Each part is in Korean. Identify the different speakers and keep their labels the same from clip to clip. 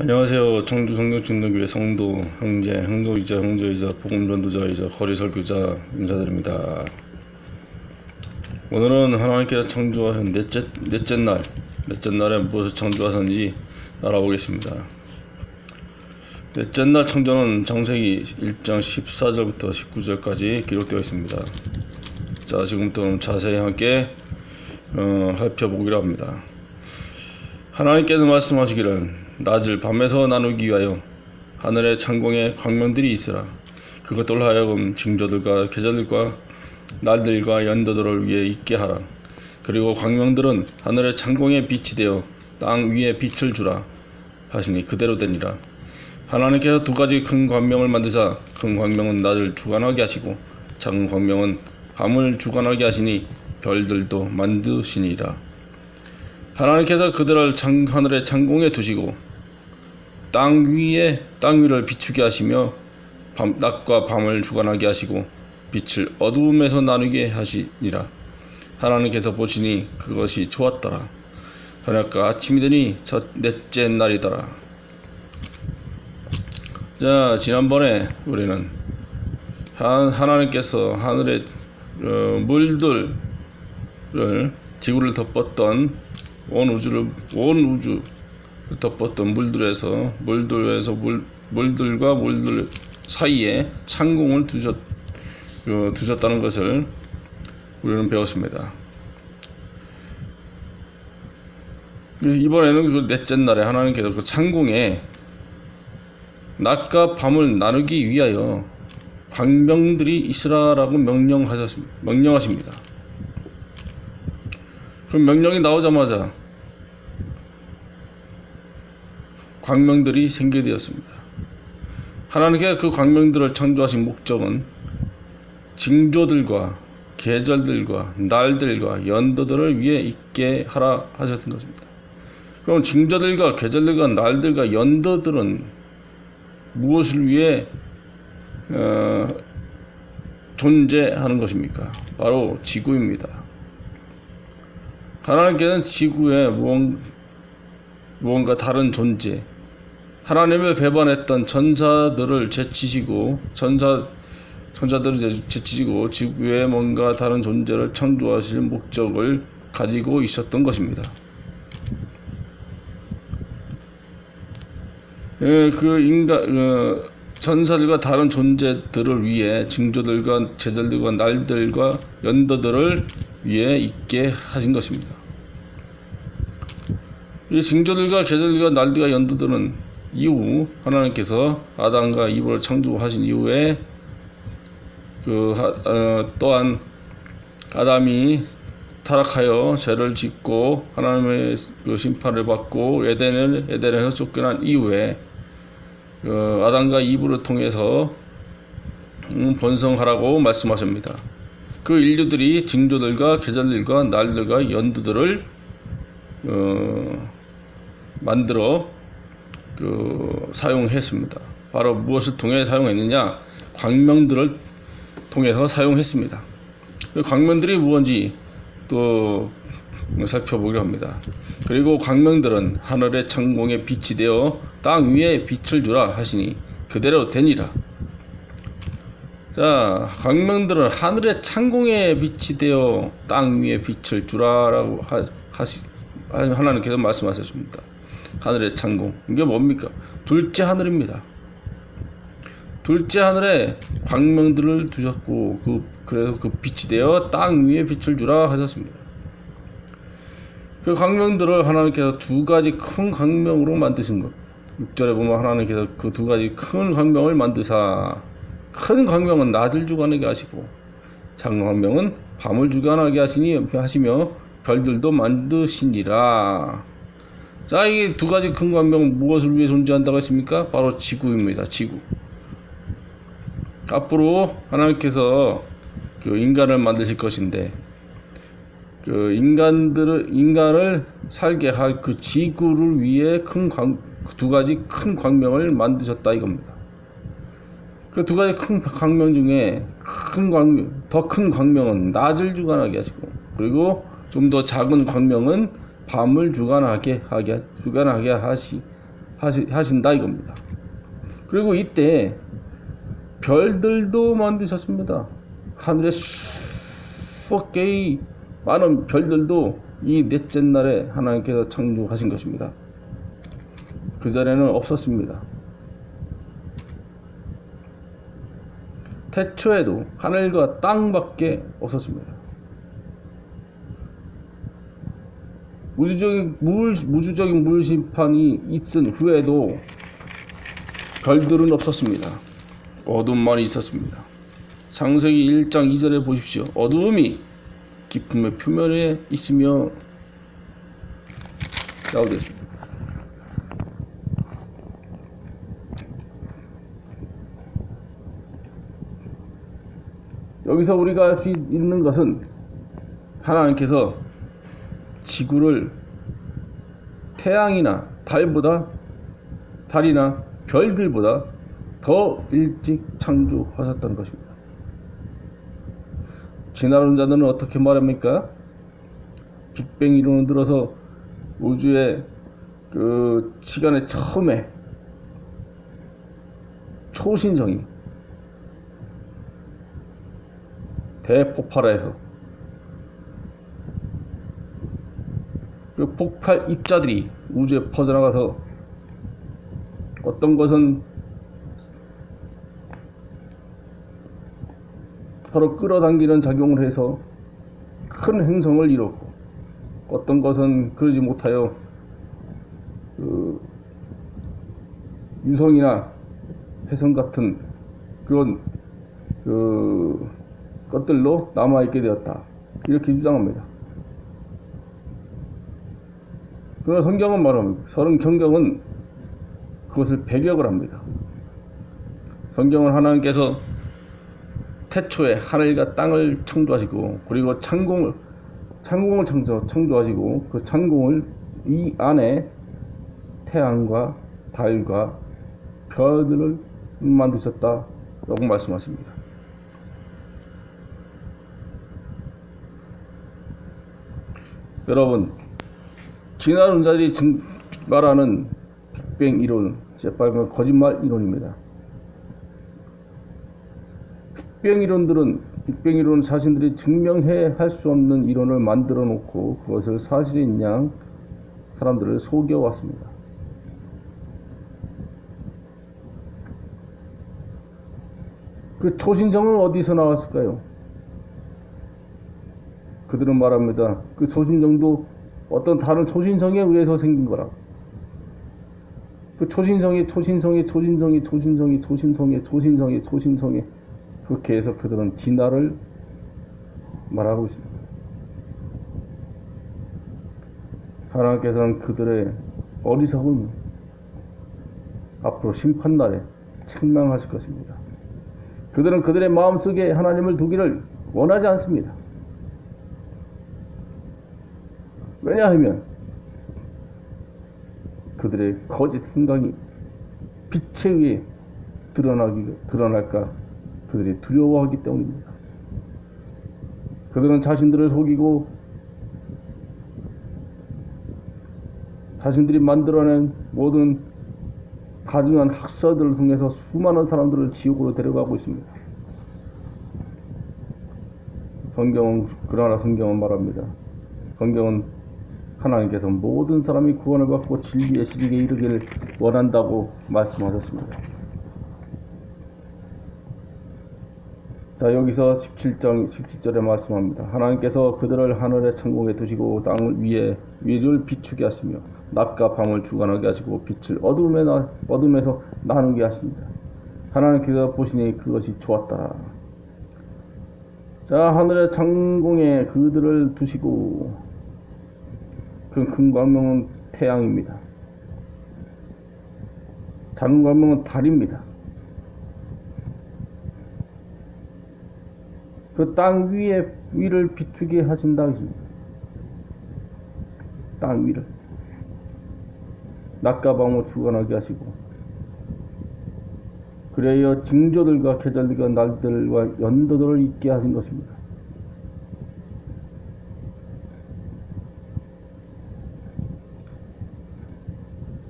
Speaker 1: 안녕하세요. 청주 성경진도교회 성도 형제, 형도이자 형제이자 복음전도자이자 거리설교자 인사드립니다. 오늘은 하나님께서 창조하신 넷째, 넷째 날, 넷째 날에 무엇을 창조하셨는지 알아보겠습니다. 넷째 날 창조는 창세기 1장 14절부터 19절까지 기록되어 있습니다. 자, 지금부터 자세히 함께 어, 살펴보기로 합니다. 하나님께서 말씀하시기를 낮을 밤에서 나누기 위하여 하늘의 창공에 광명들이 있으라. 그것들로 하여금 징조들과 계절들과 날들과 연도들을 위해 있게 하라. 그리고 광명들은 하늘의 창공에 빛이 되어 땅 위에 빛을 주라 하시니 그대로 되니라. 하나님께서 두 가지 큰 광명을 만드사 큰 광명은 낮을 주관하게 하시고 작은 광명은 밤을 주관하게 하시니 별들도 만드시니라. 하나님께서 그들을 창, 하늘의 창공에 두시고 땅 위에 땅 위를 비추게 하시며 밤, 낮과 밤을 주관하게 하시고 빛을 어두움에서 나누게 하시니라. 하나님께서 보시니 그것이 좋았더라. 저녁과 아침이 되니 첫 넷째 날이더라. 자 지난번에 우리는 하, 하나님께서 하늘의 어, 물들을 지구를 덮었던 온 우주를 온 우주 덮었던 물들에서 물들에서 물 물들과 물들 사이에 창공을 두셨 어, 두셨다는 것을 우리는 배웠습니다. 이번에는 그 넷째 날에 하나님께서 그 창공에 낮과 밤을 나누기 위하여 광명들이 있으라라고 명령하셨습니다. 명령하십니다. 그 명령이 나오자마자 광명들이 생겨되었습니다. 하나님께서 그 광명들을 창조하신 목적은 징조들과 계절들과 날들과 연도들을 위해 있게 하라 하셨던 것입니다. 그럼 징조들과 계절들과 날들과 연도들은 무엇을 위해 어, 존재하는 것입니까? 바로 지구입니다. 하나님께서는 지구에 무언가 다른 존재, 하나님을 배반했던 전사들을 제치시고 전사 전사들을 제치시고 지구에 뭔가 다른 존재를 창조하실 목적을 가지고 있었던 것입니다. 예, 그 인간 어, 전사들과 다른 존재들을 위해 징조들과 제절들과 날들과 연도들을 위해 있게 하신 것입니다. 이 징조들과 계절들과 날들과 연도들은 이후 하나님께서 아담과 이브를 창조하신 이후에 그 어, 또한 아담이 타락하여 죄를 짓고 하나님의 그 심판을 받고 에덴을 에덴에서 쫓겨난 이후에 그 아담과 이브를 통해서 음, 번성하라고 말씀하십니다. 그 인류들이 징조들과 계절들과 날들과 연두들을 어, 만들어 그 사용했습니다. 바로 무엇을 통해 사용했느냐? 광명들을 통해서 사용했습니다. 그 광명들이 무엇인지 또 살펴보기로 합니다. 그리고 광명들은 하늘의 창공에 빛이 되어 땅 위에 빛을 주라 하시니 그대로 되니라. 자, 광명들은 하늘의 창공에 빛이 되어 땅 위에 빛을 주라라고 하시 하나님께서 말씀하셨습니다. 하늘의 창공. 이게 뭡니까? 둘째 하늘입니다. 둘째 하늘에 광명들을 두셨고 그 그래서 그 빛이 되어 땅 위에 빛을 주라 하셨습니다. 그 광명들을 하나님께서 두 가지 큰 광명으로 만드신 것. 6절에 보면 하나님께서 그 두 가지 큰 광명을 만드사 큰 광명은 낮을 주관하게 하시고 작은 광명은 밤을 주관하게 하시니 하시며 별들도 만드시니라. 자, 이게 두 가지 큰 광명은 무엇을 위해 존재한다고 했습니까? 바로 지구입니다. 지구. 앞으로 하나님께서 그 인간을 만드실 것인데 그 인간들을 인간을 살게 할 그 지구를 위해 큰 두 가지 큰 광명을 만드셨다 이겁니다. 그 두 가지 큰 광명 중에 큰 광명, 더 큰 광명은 낮을 주관하게 하시고 그리고 좀 더 작은 광명은 밤을 주관하게 하게 주관하게 하시 하시, 하신다 이겁니다. 그리고 이때 별들도 만드셨습니다. 하늘에 수억 개의 많은 별들도 이 넷째 날에 하나님께서 창조하신 것입니다. 그 전에는 없었습니다. 태초에도 하늘과 땅밖에 없었습니다. 우주적인 물 무주적인 물 심판이 있은 후에도 별들은 없었습니다. 어둠만 있었습니다. 창세기 1장 2절에 보십시오. 어두움이 깊음의 표면에 있으며 있습니다. 여기서 우리가 알수 있는 것은 하나님께서 지구를 태양이나 달보다 달이나 별들보다 더 일찍 창조하셨다는 것입니다. 지나는 자들은 어떻게 말합니까? 빅뱅 이론을 들어서 우주의 그 시간의 처음에 초신성이 대폭발해서 그 폭발 입자들이 우주에 퍼져나가서 어떤 것은 서로 끌어당기는 작용을 해서 큰 행성을 이뤘고 어떤 것은 그러지 못하여 그 유성이나 해성 같은 그런 그 것들로 남아있게 되었다. 이렇게 주장합니다. 그러나 성경은 말합니다. 서른 경경은 그것을 배격을 합니다. 성경은 하나님께서 태초에 하늘과 땅을 창조하시고 그리고 창공을 창공을 창조, 창조하시고 그 창공을 이 안에 태양과 달과 별들을 만드셨다라고 말씀하십니다. 여러분 지나는 자들이 증- 말하는 빅뱅 이론, 재빨간 거짓말 이론입니다. 빅뱅 이론들은 빅뱅 이론 자신들이 증명해 할 수 없는 이론을 만들어 놓고 그것을 사실인 양 사람들을 속여 왔습니다. 그 초신성은 어디서 나왔을까요? 그들은 말합니다. 그 초신성도 어떤 다른 초신성에 의해서 생긴 거라고. 그 초신성이 초신성이 초신성이 초신성이 초신성이 초신성이 초신성이 그렇게 해서 그들은 진화를 말하고 있습니다. 하나님께서는 그들의 어리석음 앞으로 심판날에 책망하실 것입니다. 그들은 그들의 마음속에 하나님을 두기를 원하지 않습니다. 왜냐하면 그들의 거짓 행동이 빛에 의해 드러나기, 드러날까 그들이 두려워하기 때문입니다. 그들은 자신들을 속이고 자신들이 만들어낸 모든 가증한 학설들을 통해서 수많은 사람들을 지옥으로 데려가고 있습니다. 성경은 그러나 성경은 말합니다. 성경은 하나님께서 모든 사람이 구원을 받고 진리의 시직에 이르기를 원한다고 말씀하셨습니다. 자 여기서 17장 17절에 말씀합니다. 하나님께서 그들을 하늘의 천공에 두시고 땅 위에 위를 비추게 하시며 낮과 밤을 주관하게 하시고 빛을 어둠에 나, 어둠에서 나누게 하십니다. 하나님께서 보시니 그것이 좋았더라. 자 하늘의 창공에 그들을 두시고 그큰 광명은 태양입니다. 작은 광명은 달입니다. 그 땅 위에 위를 비추게 하신다 하십니다. 땅 위를 낮과 밤을 주관하게 하시고 그래야 징조들과 계절들과 날들과 연도들을 있게 하신 것입니다.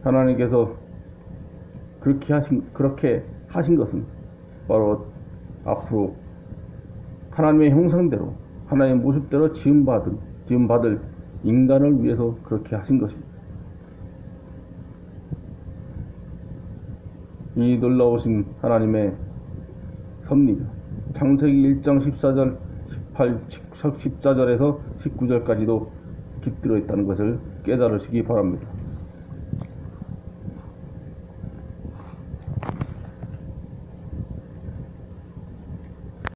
Speaker 1: 하나님께서 그렇게 하신 그렇게 하신 것은 바로 앞으로 하나님의 형상대로 하나님의 모습대로 지음받은 지음받을 인간을 위해서 그렇게 하신 것입니다. 이 놀라우신 하나님의 섭리가 창세기 1장 14절 18 14절에서 19절까지도 깃들어 있다는 것을 깨달으시기 바랍니다.